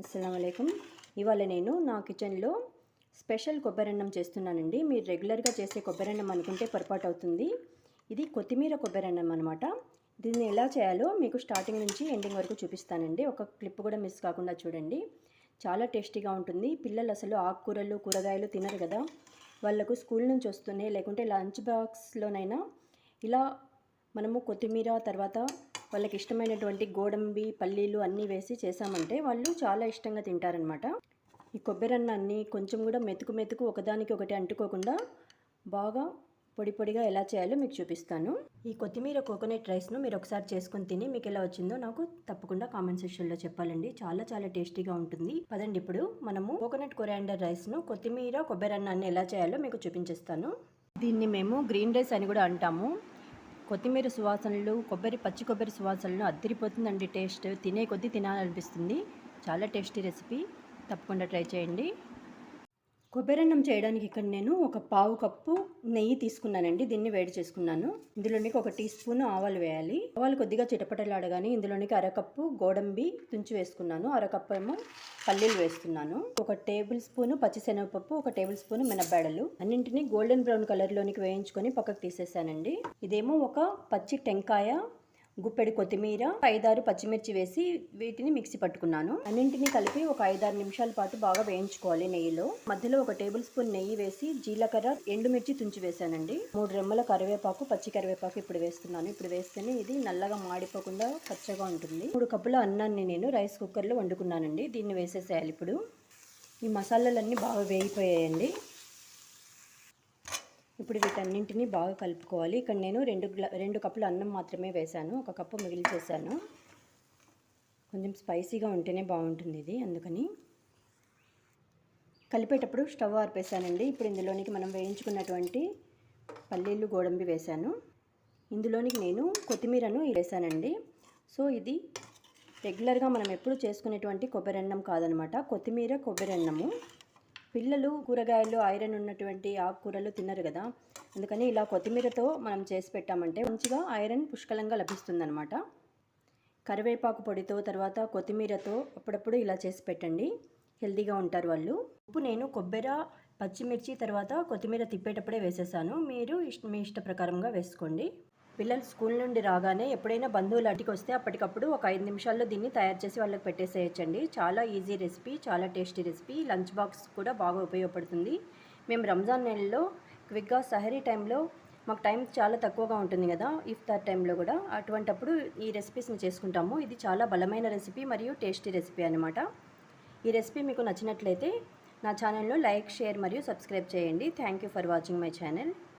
అస్సలం ఇవాళ నేను నా కిచెన్లో స్పెషల్ కొబ్బరన్నం చేస్తున్నానండి. మీరు రెగ్యులర్గా చేసే కొబ్బరన్నం అనుకుంటే పొరపాటు అవుతుంది. ఇది కొత్తిమీర కొబ్బరన్నం అనమాట దీన్ని ఎలా చేయాలో మీకు స్టార్టింగ్ నుంచి ఎండింగ్ వరకు చూపిస్తానండి. ఒక క్లిప్ కూడా మిస్ కాకుండా చూడండి. చాలా టేస్టీగా ఉంటుంది. పిల్లలు అసలు ఆకుకూరలు కూరగాయలు తినరు కదా. వాళ్ళకు స్కూల్ నుంచి వస్తున్నాయి. లేకుంటే లంచ్ బాక్స్లోనైనా ఇలా మనము కొత్తిమీర తర్వాత వాళ్ళకి ఇష్టమైనటువంటి గోడంబి పల్లీలు అన్నీ వేసి చేసామంటే వాళ్ళు చాలా ఇష్టంగా తింటారనమాట ఈ కొబ్బరి అన్నాన్ని కొంచెం కూడా మెతుకు మెతుకు ఒకదానికి ఒకటి అంటుకోకుండా బాగా పొడి పొడిగా ఎలా చేయాలో మీకు చూపిస్తాను. ఈ కొత్తిమీర కోకోనట్ రైస్ను మీరు ఒకసారి చేసుకొని తిని మీకు ఎలా వచ్చిందో నాకు తప్పకుండా కామెంట్ సెక్షన్లో చెప్పాలండి. చాలా చాలా టేస్టీగా ఉంటుంది. పదండి ఇప్పుడు మనము కోకోనట్ కొరియాండర్ రైస్ను కొత్తిమీర కొబ్బరి అన్నాన్ని ఎలా చేయాలో మీకు చూపించేస్తాను. దీన్ని మేము గ్రీన్ రైస్ అని కూడా అంటాము. కొత్తిమీర సువాసనలు కొబ్బరి పచ్చి కొబ్బరి సువాసనలు అద్దరిపోతుందండి టేస్ట్. తినే కొద్దీ తినాలనిపిస్తుంది. చాలా టేస్టీ రెసిపీ. తప్పకుండా ట్రై చేయండి. కొబ్బరన్నం చేయడానికి ఇక్కడ నేను ఒక పావు కప్పు నెయ్యి తీసుకున్నానండి. దీన్ని వేడి చేసుకున్నాను. ఇందులోనికి ఒక టీ స్పూన్ ఆవాలు వేయాలి. ఆవాలు కొద్దిగా చిటపటలాడగానే ఇందులోనికి అరకప్పు గోడంబి తుంచి వేసుకున్నాను. అరకప్పు ఏమో పల్లీలు వేస్తున్నాను. ఒక టేబుల్ స్పూన్ పచ్చిశనగపప్పు ఒక టేబుల్ స్పూన్ మినబ్బాడలు అన్నింటినీ గోల్డెన్ బ్రౌన్ కలర్లోనికి వేయించుకొని పక్కకు తీసేసానండి. ఇదేమో ఒక పచ్చి టెంకాయ గుప్పెడి కొత్తిమీర ఐదారు పచ్చిమిర్చి వేసి వీటిని మిక్సీ పట్టుకున్నాను. అన్నింటినీ కలిపి ఒక ఐదారు నిమిషాల పాటు బాగా వేయించుకోవాలి నెయ్యిలో. మధ్యలో ఒక టేబుల్ స్పూన్ నెయ్యి వేసి జీలకర్ర ఎండుమిర్చి తుంచి వేసానండి. మూడు రెమ్మల కరివేపాకు పచ్చి కరివేపాకు ఇప్పుడు వేస్తున్నాను. ఇప్పుడు వేస్తేనే ఇది నల్లగా మాడిపోకుండా పచ్చగా ఉంటుంది. మూడు కప్పుల అన్నాన్ని నేను రైస్ కుక్కర్లో వండుకున్నానండి. దీన్ని వేసేసేయాలి ఇప్పుడు. ఈ మసాలాలన్నీ బాగా వేగిపోయాయండి. ఇప్పుడు వీటన్నింటినీ బాగా కలుపుకోవాలి. ఇక్కడ నేను రెండు గ్లా రెండు కప్పులు అన్నం మాత్రమే వేశాను. ఒక కప్పు మిగిలిచేసాను కొంచెం స్పైసీగా ఉంటేనే బాగుంటుంది ఇది అందుకని. కలిపేటప్పుడు స్టవ్ ఆర్పేసానండి ఇప్పుడు ఇందులోనికి మనం వేయించుకున్నటువంటి పల్లీలు గోడంబి వేశాను. ఇందులోనికి నేను కొత్తిమీరను వేసానండి సో ఇది రెగ్యులర్గా మనం ఎప్పుడు చేసుకునేటువంటి కొబ్బరి అన్నం కాదనమాట. కొత్తిమీర కొబ్బరి అన్నము. పిల్లలు కూరగాయలు ఐరన్ ఉన్నటువంటి ఆకుకూరలు తినరు కదా. అందుకని ఇలా కొత్తిమీరతో మనం చేసి పెట్టామంటే మంచిగా ఐరన్ పుష్కలంగా లభిస్తుందనమాట కరివేపాకు పొడితో తర్వాత కొత్తిమీరతో అప్పుడప్పుడు ఇలా చేసి పెట్టండి. హెల్దీగా ఉంటారు వాళ్ళు. ఉప్పు నేను కొబ్బరి పచ్చిమిర్చి తర్వాత కొత్తిమీర తిప్పేటప్పుడే వేసేసాను. మీరు ఇష్ట మీ ఇష్ట ప్రకారంగా వేసుకోండి. పిల్లలు స్కూల్ నుండి రాగానే ఎప్పుడైనా బంధువులు అటుకి వస్తే అప్పటికప్పుడు ఒక ఐదు నిమిషాల్లో దీన్ని తయారు చేసి వాళ్ళకి పెట్టేసేయచ్చండి. చాలా ఈజీ రెసిపీ చాలా టేస్టీ రెసిపీ. లంచ్ బాక్స్ కూడా బాగా ఉపయోగపడుతుంది. మేము రంజాన్ నెలలో క్విక్గా సహరీ టైంలో మాకు టైం చాలా తక్కువగా ఉంటుంది కదా ఇఫ్తార్ టైంలో కూడా. అటువంటప్పుడు ఈ రెసిపీస్ని చేసుకుంటాము. ఇది చాలా బలమైన రెసిపీ మరియు టేస్టీ రెసిపీ అనమాట ఈ రెసిపీ మీకు నచ్చినట్లయితే నా ఛానల్లో లైక్ షేర్ మరియు సబ్స్క్రైబ్ చేయండి. Thank you for watching my channel.